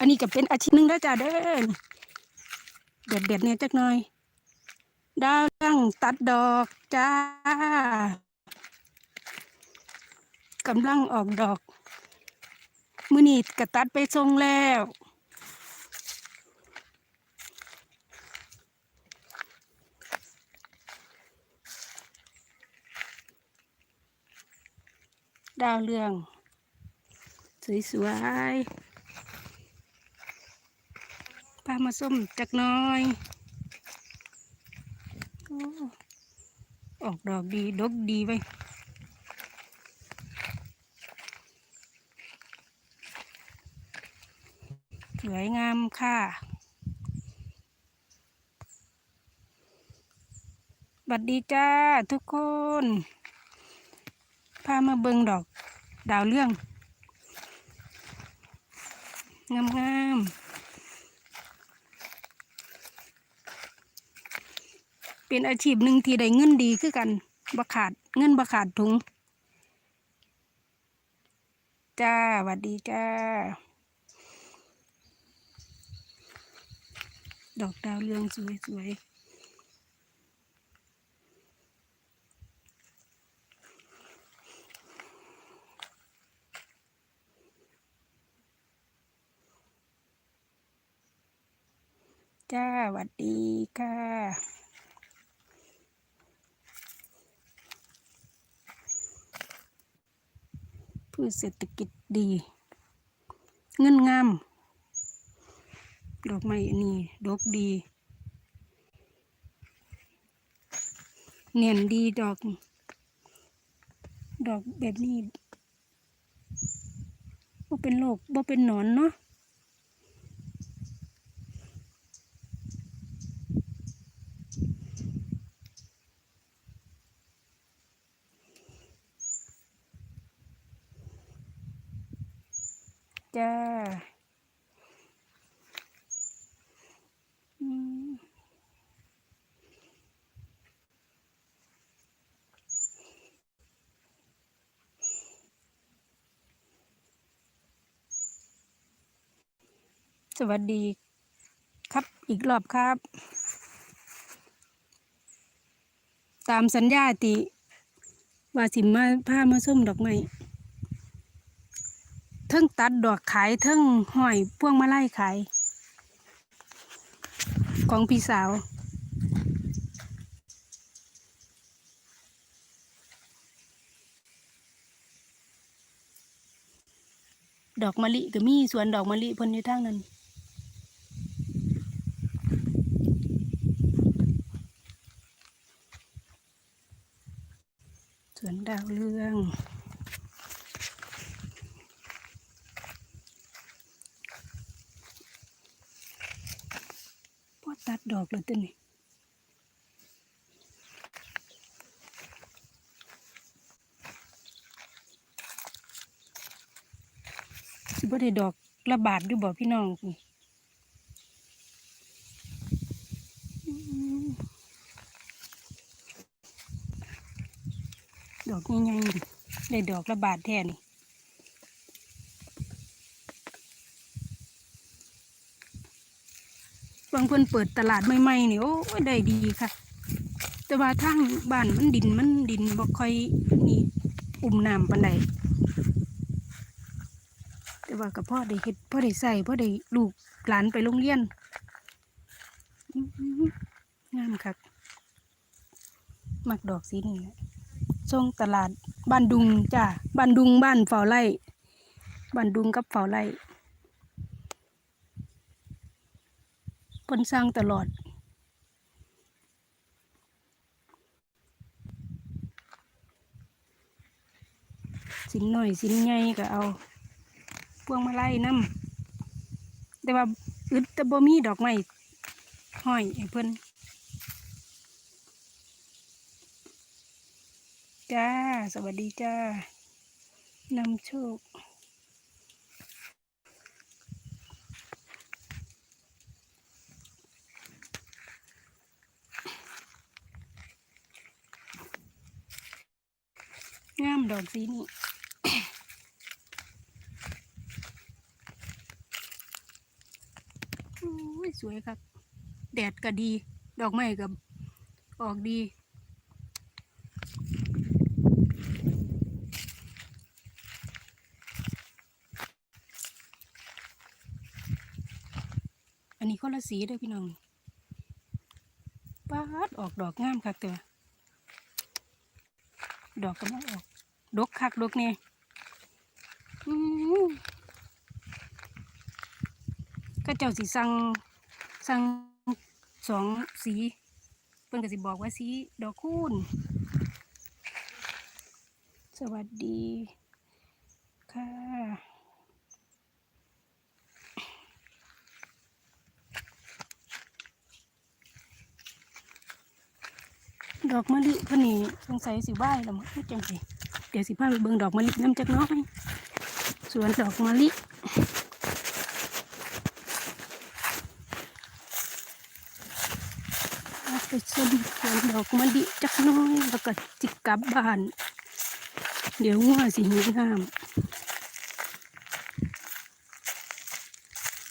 อันนี้ก็เป็นอาชีพหนึ่งแล้วจ้าเด้อเด็ดเด็ดๆเนี่ยจักหน่อย ดาวเรื่งตัดดอกจ้ากำลังออกดอก มือนีกระตัดไปทรงแล้วดาวเรือง สวยๆามาส้มจักน้อยออกดอกดี ดกดีไว้ยสวยงามค่ะ บัดดีจ้าทุกคน พามาเบิงดอกดาวเรื่อง งามงามๆ เป็นอาชีพหนึ่งที่ได้เงินดีคือกันบ่ขาดเงินบ่ขาดถุง จ้าหวัดดีจ้า ดอกดาวเรืองสวยๆจ้าหวัดดีค่ะ พืชเศรษฐกิจดี เงินงาม ดอกไม้อันนี้ดอกดี เนียนดีดอก ดอกแบบนี้บ่เป็นโรคบ่เป็นหนอนเนาะ จ้าสวัสดีครับอีกรอบครับ ตามสัญญาติว่าสิมาพามาส้มดอกไม้ เทิงตัดดอกขายเทิงห้อยพวงมาลัยขาย ของพี่สาว ดอกมะลิก็มีสวนดอกมะลิเพิ่นอยู่ทางนั้นสวนดาวเรือง พอตั ดอกแล้วตัวนี้สิบ่ได้ดอกระบาดด้วยบอกพี่น้องนี่อืมดอกใหญ่ๆได้ดอกระบาดแท้นี่ บางเพิ่นเปิดตลาดใหม่ๆนี่โอ้ยได้ดีค่ะ แต่ว่าทางบ้านมันดินมันดินบ่ค่อยนี่อุ่มน้ำปานใดแต่ว่าก็พ่อได้เฮ็ดพ่อได้ใส่พ่อได้ลูกหลานไปโรงเรียนงามคักมักดอกสีนี้แหละส่งตลาดบ้านดุงจ้าบ้านดุงบ้านเฝ้าไร่บ้านดุงกับเฝ้าไร่ พิ่นสร้างตลอด สินหน่อยสินใหญ่ก็เอา พวงมาลัยนํแต่ว่าอึดแต่บ่มีดอกไม้ห้อยให้เพิ่นจ้า สวัสดีจ้านำโชค งามดอกสีนี้สวยครับ แดดก็ดี ดอกไม้ก็ออกดีอันนี้คนละสีด้อพี่น้องปาดออกดอกงามคักเตัว ดอกกำลังออก ดกคักดกเนี่ยก็เจ้าสิสั่งสั่งสองสีเพิ่นก็สิบอกว่าสีดอกคูณสวัสดีค่ะดอกมะลิพนนี่สงสัยสิไหวแล้วมั้งจังสิ เดี๋ยวสิพาไปเบิ่งดอกมะลิน้ำจักน้อยสวนดอกมะลิไปชมสวนดอกมะลิจักน้อยแล้วก็จิกกลับบ้าน เดี๋ยวงัวสิหิวน้ำ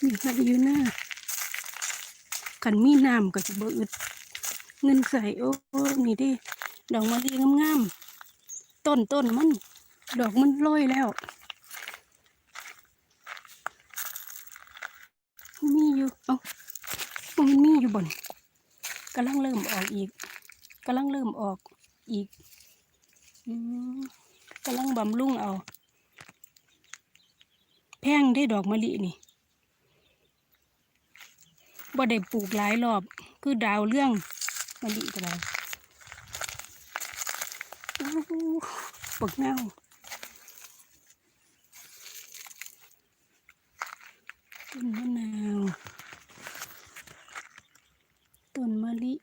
นี่ค่ะอยู่หน้าขันมีน้ำก็สิบ่อึดเงินใส่โอ้นี่ดิดอกมะลิงามๆ ต้นต้นมัน ดอกมันโรยแล้ว มีอยู่ เอ้ามันมีอยู่บนกำลังเริ่มออกอีกกำลังเริ่มออกอีกอกำลังบำรุงเอา แพงได้ดอกมะลินี่บ่ได้ปลูกหลายรอบ คือดาวเรื่องมะลิก็ได้อู้หู ปกเน่าต้นมะนาว ต้นมะลิ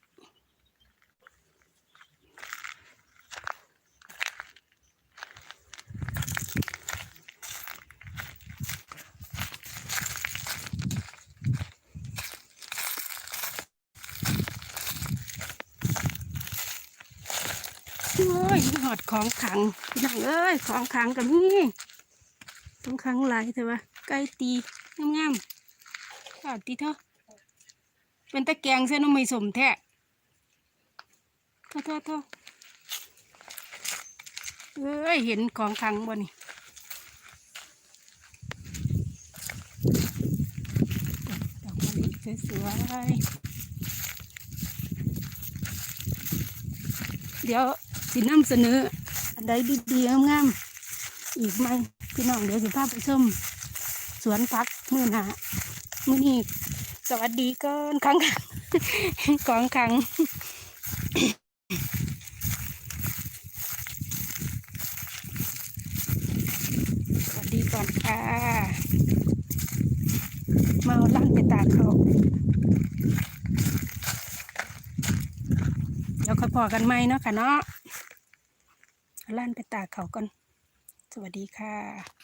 โอ้ยหอดของขังพี่น้องเอ้ยของขังกับนี่ของขังหลายแต่ว่าไก่ตีงามๆขาดตีเถอะเป็นตะแกงเส้นน้ำไม่สมแท้เถอะเถอะเถอะเอ้ยเห็นของขังบ่นี่ดอกมะลิสวยๆเดี๋ยว สินำเสนอ อันใดดีๆงามๆอีกไหมพี่น้องเดี๋ยวสิพาไปชมสวนพักมือหนามือนี้สวัสดีก่อนครั้งของครั้งสวัสดีก่อนค่ะมาเอาลั่นไปตากเขาเดี๋ยวค่อยพอกันไหมเนาะค่ะเนาะ เอาลั่นไปตากเขาก่อน สวัสดีค่ะ